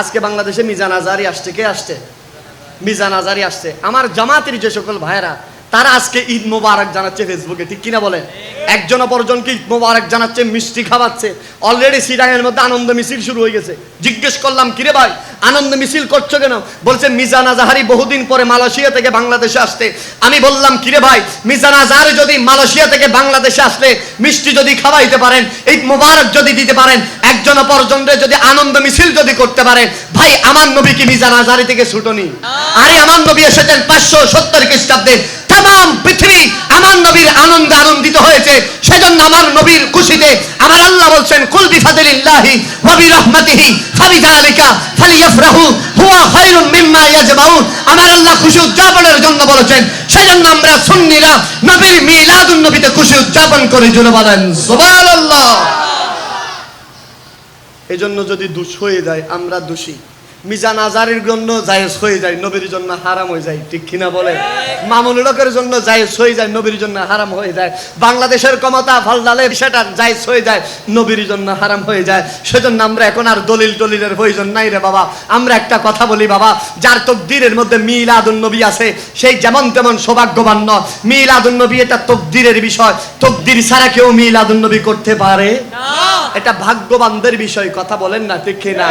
আজকে বাংলাদেশে মিজান আজারি আসছে, কে আসছে? মিজান আজারি আসছে। আমার জামাতের যে সকল ভাইয়েরা, তারা আজকে ঈদ মোবারক জানাচ্ছে ফেসবুকে ঠিক কিনা বলেন? একজন অপরজনকে মোবারক জানাচ্ছে মিষ্টি খাওয়াচ্ছে। অলরেডি সিডাঙের মধ্যে আনন্দ মিছিল শুরু হয়ে গেছে। জিজ্ঞেস করলাম কিরে ভাই আনন্দ মিছিল করছ কেন? বলছে মিজান আজাহারি বহুদিন পরে মালয়েশিয়া থেকে বাংলাদেশে আসতে আমি বললাম কিরে ভাই মিজান আজাহারি যদি মালয়েশিয়া থেকে বাংলাদেশে আসলে মিষ্টি যদি খাওয়াইতে পারেন ঈদ মোবারক যদি দিতে পারেন একজন অপরজনরে যদি আনন্দ মিছিল যদি করতে পারেন ভাই আমার নবী কি মিজান আজাহারি থেকে ছুটনি? আরে আমার নবী এসেছেন পাঁচশো সত্তর খ্রিস্টাব্দে। তাম পৃথিবী আমার নবীর আনন্দে আনন্দিত সেজন্য আমার নবীর খুশিতে আমার আল্লাহ বলছেন, কুল বিফাদিলিল্লাহি ওয়া বিরহমাতিহি, ফাবিযালিকা ফালিয়াফরাহু, হুয়া খায়রুম মিম্মা ইয়াজমাউন। আমার আল্লাহ খুশি উদযাপনের জন্য বলেছেন, সেজন্য আমরা সুন্নিরা নবীর মিলাদুন নবীতে খুশি উদযাপন করে জুড়ে বলেন, সুবহানাল্লাহ। এজন্য যদি দুষ হয়ে যায়, আমরা দোষী। মিজান আজারের জন্য জায়েজ হয়ে যায় নবীর জন্য হারাম হয়ে যায় ঠিক কিনা বলে? মামুন লোকের জন্য জায়েজ হয়ে যায় নবীর জন্য হারাম হয়ে যায়। বাংলাদেশের ক্ষমতা ফালদালে সেটা জায়েজ হয়ে যায় নবীর জন্য হারাম হয়ে যায়। সেজন্য আমরা এখন আর দলিল টলিলের প্রয়োজন নাই রে বাবা। আমরা একটা কথা বলি বাবা যার তকদিরের মধ্যে মিলাদুন নবী আছে সেই যেমন তেমন সৌভাগ্যবান নয় মিলাদুন নবী এটা তকদিরের বিষয়। তকদির ছাড়া কেউ মিলাদুন নবী করতে পারে? এটা ভাগ্যবানদের বিষয় কথা বলেন না ঠিক না